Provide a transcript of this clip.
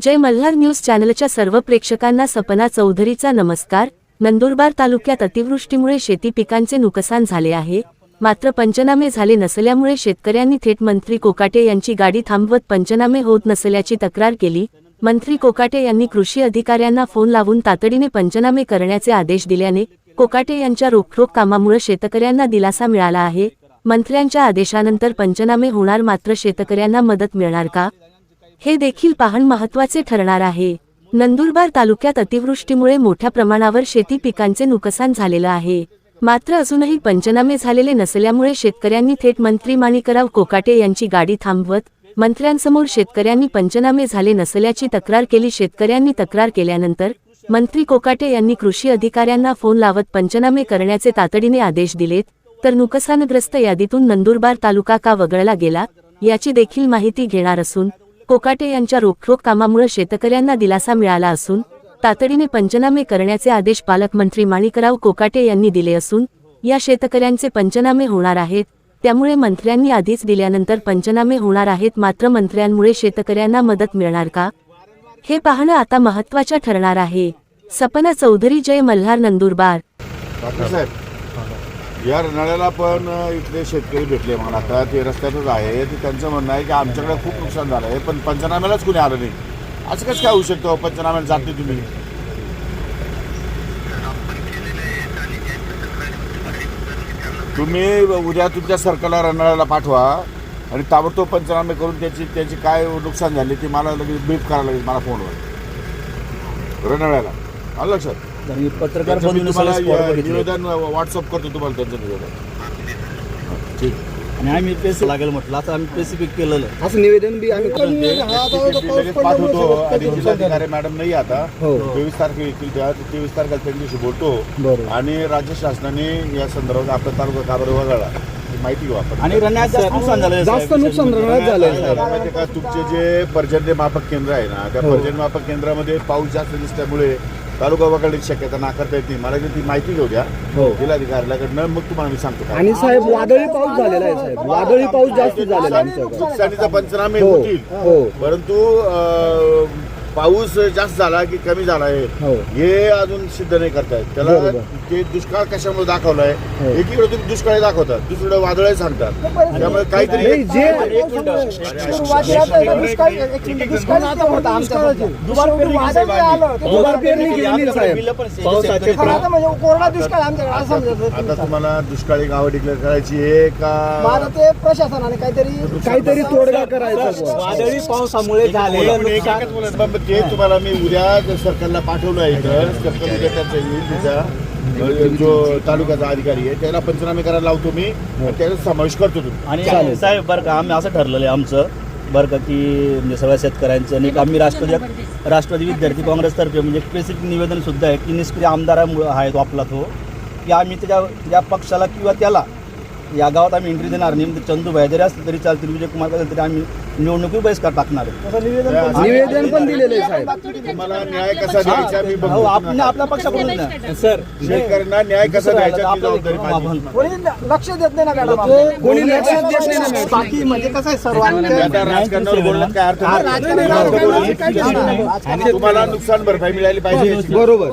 जय Malhar news चॅनलच्या सर्व प्रेक्षकांना सपना चौधरीचा नमस्कार. नंदुरबार तालुक्यात अतिवृष्टीमुळे शेती पिकांचे नुकसान झाले आहे. मात्र पंचनामे झाले नसल्यामुळे शेतकऱ्यांनी थेट मंत्री कोकाटे यांची गाडी थांबवत पंचनामे होत नसल्याची तक्रार केली. मंत्री कोकाटे यांनी कृषी अधिकाऱ्यांना फोन लावून तातडीने पंचनामे करण्याचे आदेश दिल्याने कोकाटे यांच्या रोखोक कामामुळे शेतकऱ्यांना दिलासा मिळाला आहे. मंत्र्यांच्या आदेशानंतर पंचनामे होणार मात्र शेतकऱ्यांना मदत मिळणार का? हे देखील पाहण महत्त्वाचे ठरणार आहे. नंदुरबार तालुक्यात अतिवृष्टीमुळे मोठ्या प्रमाणावर शेती पिकांचे नुकसान झालेलं आहे. मात्र अजूनही पंचनामे झालेले नसल्यामुळे शेतकऱ्यांनी थेट मंत्री माणिकराव कोकाटे यांची गाडी थांबवत मंत्र्यांसमोर शेतकऱ्यांनी पंचनामे झाले नसल्याची तक्रार केली. शेतकऱ्यांनी तक्रार केल्यानंतर मंत्री कोकाटे यांनी कृषी अधिकाऱ्यांना फोन लावत पंचनामे करण्याचे तातडीने आदेश दिलेत तर नुकसानग्रस्त यादीतून नंदुरबार तालुका का वगळला गेला याची देखील माहिती घेणार असून कोकाटे यांच्या रोखोक कामामुळे शेतकऱ्यांना दिलासा मिळाला असून तातडीने पंचनामे करण्याचे आदेश पालकमंत्री माणिकराव कोकाटे यांनी दिले असून या शेतकऱ्यांचे पंचनामे होणार आहेत त्यामुळे मंत्र्यांनी आधीच दिल्यानंतर पंचनामे होणार आहेत. मात्र मंत्र्यांमुळे शेतकऱ्यांना मदत मिळणार का? हे पाहणं आता महत्त्वाच्या ठरणार आहे. सपना चौधरी जय मल्हार नंदुरबार. साहेब या नळ्याला पण इथले शेतकरी भेटले मला आता ते रस्त्यातच आहे. ते त्यांचं म्हणणं आहे की आमच्याकडे खूप नुकसान झालं आहे पण पंचनाम्यालाच कुणी आलं नाही. असं कसं काय होऊ शकतं हो? पंचनाम्याला जात नाही तुम्ही. तुम्ही उद्या तुमच्या सर्कलला रनाळ्याला पाठवा आणि ताबडतोब पंचनामे करून त्याची त्याची काय नुकसान झाली ती मला लगेच ब्रीफ करायला लागेल मला फोनवर. रनळ्याला. आलं लक्षात? आणि पत्रकार त्याचं मी बंधूंनी तुम्हाला सगळे spot या- बघितले. निवेदन व्हॉट्सअप करतो तुम्हाला त्यांचं निवेदन. ठीक. आणि आम्ही पेसिफिक लागेल म्हटलं. आता आम्ही पेसिफिक केलेलं. आहे. असं निवेदन बी आम्ही लगेच पाठवतो. आणि जिल्हाधिकारी मॅडम नाही आता. हो. तेवीस तारखे येतील त्या तेवीस तारखेला त्यांच्याशी बोलतो. बरोबर. आणि राज्य शासनाने या संदर्भात आपला तालुका का बरं वगळला ही माहिती घेऊ आपण. आणि रण्यात जास्त नुकसान झालं जास्त नुकसान रण्यात झालंय काय झालं माहिती का? तुमचे जे पर्जन्य मापक केंद्र आहे ना त्या हो. पर्जन्य मापक केंद्रामध्ये पाऊस जास्त दिसल्यामुळे तालुका वगळण्याची शक्यता नाकारता येते मला ती माहिती घेऊ द्या. हो. जिल्हाधिकाऱ्याकडनं मग तुम्हाला मी सांगतो काय. आणि साहेब वादळी पाऊस झालेला आहे साहेब. वादळी पाऊस जास्त झालेला आहे आमच्याकडे. नुकसानीचा पंचनामे हो. होतील. हो. परंतु अं, पाऊस जास्त झाला की कमी झाला आहे हो. हे अजून सिद्ध नाही करतायत त्याला. ते दुष्काळ कशामुळे दाखवलाय हो. एकीकडे तुम्ही दुष्काळी दाखवतात दुसरीकडे वादळ सांगतात त्यामुळे काहीतरी नाही जे दुबार पेरणी केलेली आहे, साहेब. पावसाचे खरं तर म्हणजे कोरडा दुष्काळ आमच्याकडे असं समजायचं आता. तुम्हाला दुष्काळी गावं डिक्लेअर करायची आहे का ते प्रशासनाने काहीतरी काहीतरी तोडगा करायचा. वादळी पावसामुळे झालेलं ते तुम्हाला मी उद्या सरकारला पाठवलं आहे इथं सरकार उद्या त्याचा येईल तिचा जो तालुक्याचा अधिकारी आहे त्याला पंचनामे करायला लावतो मी आणि त्याचा समावेश करतो तुम्ही आणि साहेब बरं का आम्ही असं ठरलेलं आहे आमचं बरं का की म्हणजे सगळ्या शेतकऱ्यांचं आणि आम्ही राष्ट्रवादी राष्ट्रवादी विद्यार्थी काँग्रेसतर्फे म्हणजे स्पेसिफिक निवेदन सुद्धा आहे की निष्क्रिय आमदारामुळे आहे तो आपला तो की आम्ही त्याच्या त्या पक्षाला किंवा त्याला या गावात आम्ही एंट्री देणार नाही म्हणजे चंदूभाई जरी असले तरी चालतील विजयकुमार असेल तरी आम्ही निवडणुकी बहिष्कार टाकणार निवेदन पण दिलेलं आहे. साहेब. न्याय कसा द्यायचा मी आपण आपल्या पक्षाकडून सर शेतकऱ्यांना न्याय कसा द्यायचा कोणी लक्ष देत नाही ना म्हणजे कोणी देत नाही बाकी म्हणजे कसं बोलण्यात काय अर्थ आणि तुम्हाला नुकसान भरपाई मिळाली पाहिजे. बरोबर